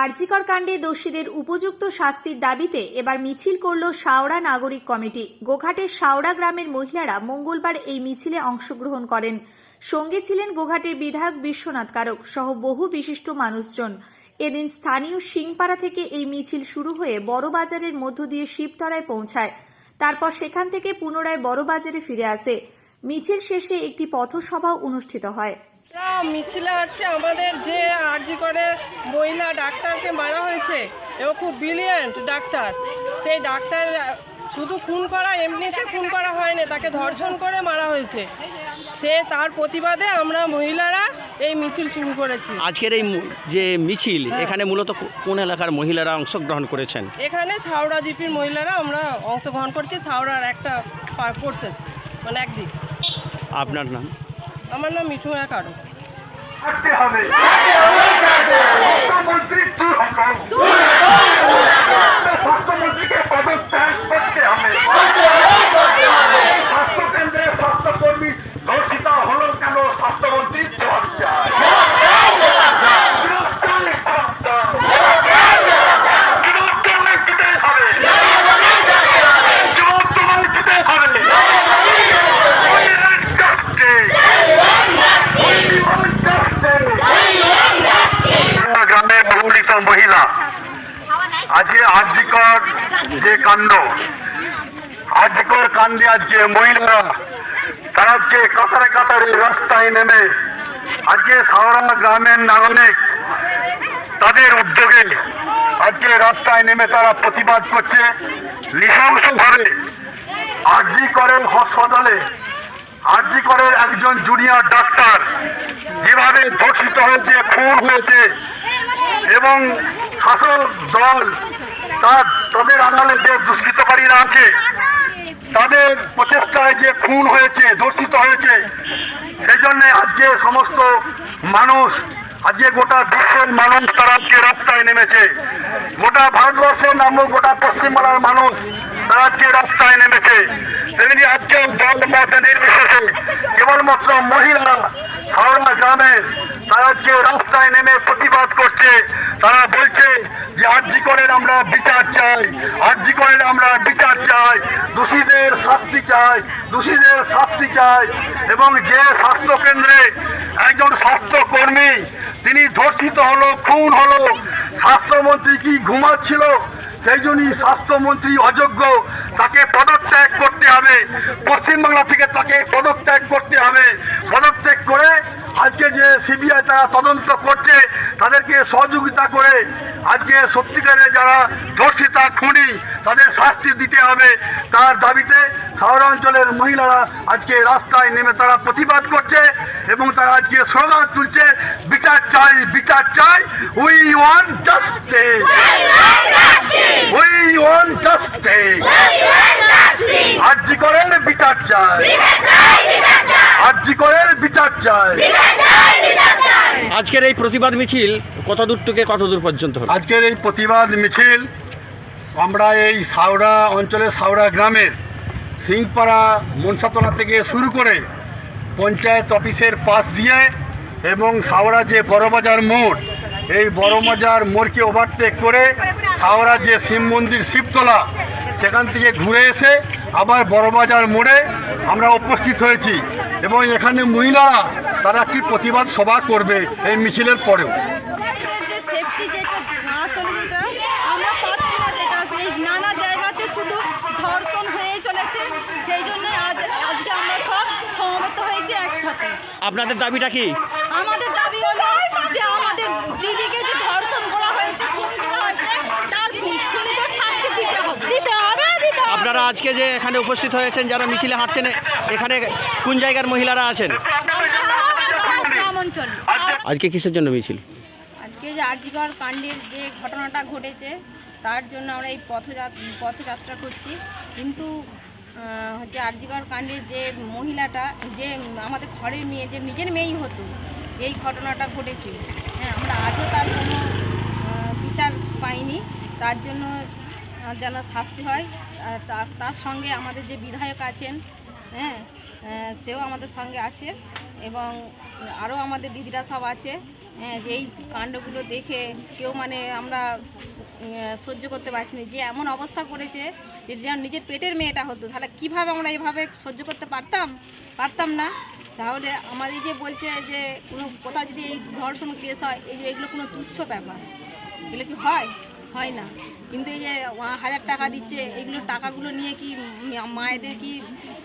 আরজিকর কাণ্ডে দোষীদের উপযুক্ত শাস্তির দাবিতে এবার মিছিল করল শাওড়া নাগরিক কমিটি। গোঘাটের শাওড়া গ্রামের মহিলারা মঙ্গলবার এই মিছিলে অংশগ্রহণ করেন। সঙ্গে ছিলেন গোঘাটের বিধায়ক বিশ্বনাথ কারক সহ বহু বিশিষ্ট মানুষজন। এদিন স্থানীয় সিংপাড়া থেকে এই মিছিল শুরু হয়ে বড়বাজারের মধ্য দিয়ে শিবতলায় পৌঁছায়। তারপর সেখান থেকে পুনরায় বড়বাজারে ফিরে আসে। মিছিল শেষে একটি পথসভাও অনুষ্ঠিত হয়। মিছিলে আছে আমাদের যে আরজি করে মহিলা ডাক্তারকে মারা হয়েছে এবং খুব ব্রিলিয়েন্ট ডাক্তার। সেই ডাক্তার শুধু খুন করা এমনিতে খুন করা হয়নি তাকে ধর্ষণ করে মারা হয়েছে। সে তার প্রতিবাদে আমরা মহিলারা এই মিছিল শুরু করেছি। আজকের এই যে মিছিল এখানে মূলত কোন এলাকার মহিলারা অংশগ্রহণ করেছেন? এখানে সাউড়া জিপির মহিলারা আমরা অংশগ্রহণ করছি সাউড়ার একটা প্রসেস মানে একদিক। আপনার নাম? আমার নাম মিঠু কারও দূর হন স্বাস্থ্যমন্ত্রীকে পদত্যাগ করতে হবে স্বাস্থ্য কেন্দ্রে স্বাস্থ্যকর্মী ধর্ষিত হলো কেন স্বাস্থ্যমন্ত্রী জবাব চায় বিরোধী জবাব চায়। বিরোধী দলের দিতে হবে। বিরোধী দলের দিতে হবে। We want justice. We want justice. গ্রামের বহুলিত মহিলা আজকে আর্যিকর যে কাণ্ড। আর্যিকর কাণ্ডে আজকে মহিলারা, তারা আজকে কাতারে কাতারে রাস্তায় নেমে আজকে সাওরা গ্রামের নাগরিক, তাদের উদ্যোগে আজকে রাস্তায় নেমে তারা প্রতিবাদ করছে নৃশংসভাবে। আরজি করেন হাসপাতালে, আরজি করেন একজন জুনিয়র ডাক্তার, যেভাবে ধর্ষিত হয়েছে, খুন হয়েছে, এবং শাসক দল তার তাদের আড়ালে যে দুষ্কৃতকারীরা আছে, তাদের প্রচেষ্টায় যে খুন হয়েছে, ধর্ষিত হয়েছে সেই জন্যে আজকে সমস্ত মানুষ, আজকে গোটা বিশ্বের মানুষ তারা আজকে রাস্তায় নেমেছে। গোটা ভারতবর্ষের নামক গোটা পশ্চিমবাংলার মানুষ তারা আজকে রাস্তায় নেমেছে। তেমনি আজকে দল মত নির্বিশেষে কেবলমাত্র মহিলারা হাওড়া গ্রামে তারা রাস্তায় নেমে প্রতিবাদ করছে। তারা বলছে যে আর্জি করেন আমরা বিচার চাই আর্জি করেন আমরা বিচার চাই, দোষীদের শাস্তি চাই, দোষীদের শাস্তি চাই, এবং যে একজন স্বাস্থ্যকর্মী তিনি ধর্ষিত হলো, খুন হলো, স্বাস্থ্যমন্ত্রী কি ঘুমাচ্ছিল, সেই জন্যই স্বাস্থ্যমন্ত্রী অযোগ্য, তাকে পদত্যাগ করতে হবে। পশ্চিমবাংলা থেকে তাকে পদত্যাগ করতে হবে পদত্যাগ করে আজকে যে সিবিআই তারা তদন্ত করছে তাদেরকে সহযোগিতা করে আজকে সত্যিকারে যারা ধর্ষিতা খুনি তাদের শাস্তি দিতে হবে। তার দাবিতে শহরাঞ্চলের মহিলারা আজকে রাস্তায় নেমে তারা প্রতিবাদ করছে এবং তারা আজকে স্লোগান তুলছে বিচার চাই বিচার চাই we want justice we want justice আর্জি করেন বিচার চাই। আর্জি করেন বিচার চাই। আজকের এই প্রতিবাদ মিছিল কত দূর থেকে কত দূর পর্যন্ত আজকের এই প্রতিবাদ মিছিল আমরা এই সাউড়া অঞ্চলের সাউড়া গ্রামের সিংপাড়া মনসাতলা থেকে শুরু করে পঞ্চায়েত অফিসের পাশ দিয়ে এবং সাউড়া যে বড়বাজার মোড়, এই বড়বাজার মোড়কে ওভারটেক করে সাউড়া যে শিব মন্দির, শিবতলা, সেখান থেকে ঘুরে এসে আবার বড়বাজার মোড়ে আমরা উপস্থিত হয়েছি। এবং এখানে মহিলারা তারা একটি প্রতিবাদ সভা করবে এই মিছিলের পরেও। আমাদের যে সেফটি যেটা আসলে যেটা আমরা পাচ্ছি না যেটা এই নানা জায়গাতে শুধু ধর্ষণ হয়েই চলেছে। সেই জন্য আজ আজকে আমরা সব সমবেত হয়েছি একসাথে। আপনাদের দাবিটা কি? আমাদের দাবি হলো যে আমাদের দিদিকে যে ধর্ষণ করা হয়েছে খুন করা হয়েছে তার খুনিদের শাস্তি দিতে হবে। দিতে হবে দিতে হবে। আপনারা আজকে যে এখানে উপস্থিত হয়েছেন যারা মিছিলে হাঁটছেন এখানে কোন জায়গার মহিলারা আছেন? আজকে কিসের জন্য মিছিল আজকে যে আর্জিকর কাণ্ডের যে ঘটনাটা ঘটেছে, তার জন্য আমরা এই পথযাত্রা পথযাত্রা করছি। কিন্তু হচ্ছে আর্জিকর কাণ্ডের যে মহিলাটা, যে আমাদের ঘরের মেয়ে, যে নিজের মেয়েই হতো, এই ঘটনাটা ঘটেছে। হ্যাঁ আমরা আজও তার কোনো বিচার পাইনি। তার জন্য যেন শাস্তি হয়। তার সঙ্গে আমাদের যে বিধায়ক আছেন হ্যাঁ সেও আমাদের সঙ্গে আছে এবং আরও আমাদের দিদিরা সব আছে। হ্যাঁ যে এই কাণ্ডগুলো দেখে কেউ মানে আমরা সহ্য করতে পারছি না। যে এমন অবস্থা করেছে যে যেন নিজের পেটের মেয়েটা হতো, তাহলে কীভাবে আমরা এভাবে সহ্য করতে পারতাম? পারতাম না। তাহলে আমাদের যে বলছে যে কোনো কোথাও যদি এই ধর্ষণ কেস হয়, এই এগুলো কোনো তুচ্ছ ব্যাপার। এগুলো কি হয়? হয় না। কিন্তু এই যে হাজার টাকা দিচ্ছে, এগুলো টাকাগুলো নিয়ে কি মায়েদের কি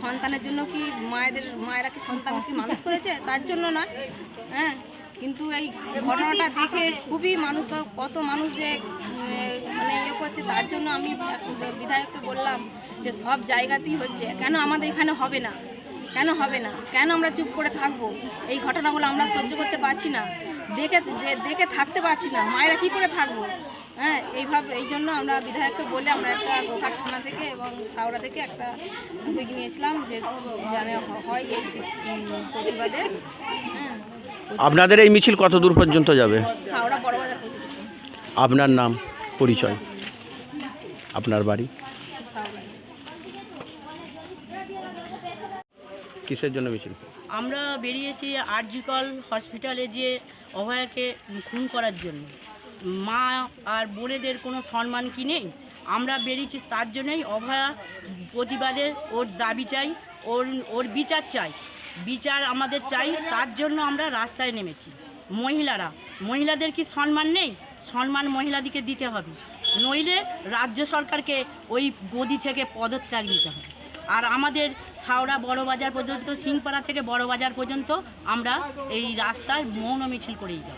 সন্তানের জন্য কি মায়েদের, মায়েরা কি সন্তান কি মানুষ করেছে? তার জন্য না। হ্যাঁ? কিন্তু এই ঘটনাটা দেখে খুবই মানুষ কত মানুষ যে মানে ইয়ে করছে, তার জন্য আমি বিধায়ককে বললাম যে, সব জায়গাতেই হচ্ছে। কেন আমাদের এখানে হবে না? কেন হবে না? কেন আমরা চুপ করে থাকব? এই ঘটনাগুলো আমরা সহ্য করতে পারছি না। দেখে দেখে থাকতে পারছি না। মায়েরা কি করে থাকব? হ্যাঁ এইভাবে এই জন্য আমরা বিধায়ককে বলে আমরা একটা গোঘাট থানা থেকে এবং সাউরা থেকে একটা উদ্যোগ নিয়েছিলাম যে জানে হয় এই প্রতিবাদে। হ্যাঁ। আপনাদের এই মিছিল কত দূর পর্যন্ত যাবে? সাউরা বড় বাজার আপনার নাম পরিচয়? আপনার বাড়ি? কিসের জন্য মিছিল? আমরা বেরিয়েছি আরজিকল হসপিটালে যে অভয়াকে খুন করার জন্য। মা আর বোনেদের কোনো সম্মান কি নেই? আমরা বেরিয়েছি তার জন্যই অভয়া প্রতিবাদে ওর দাবি চাই, ওর ওর বিচার চাই। বিচার আমাদের চাই, তার জন্য আমরা রাস্তায় নেমেছি। মহিলারা, মহিলাদের কি সম্মান নেই? সম্মান মহিলাদিকে দিতে হবে। নইলে রাজ্য সরকারকে ওই গদি থেকে পদত্যাগ নিতে হবে। আর আমাদের সাওড়া বড়বাজার পর্যন্ত, সিংপাড়া থেকে বড়বাজার পর্যন্ত আমরা এই রাস্তায় মৌন মিছিল করেই যাব।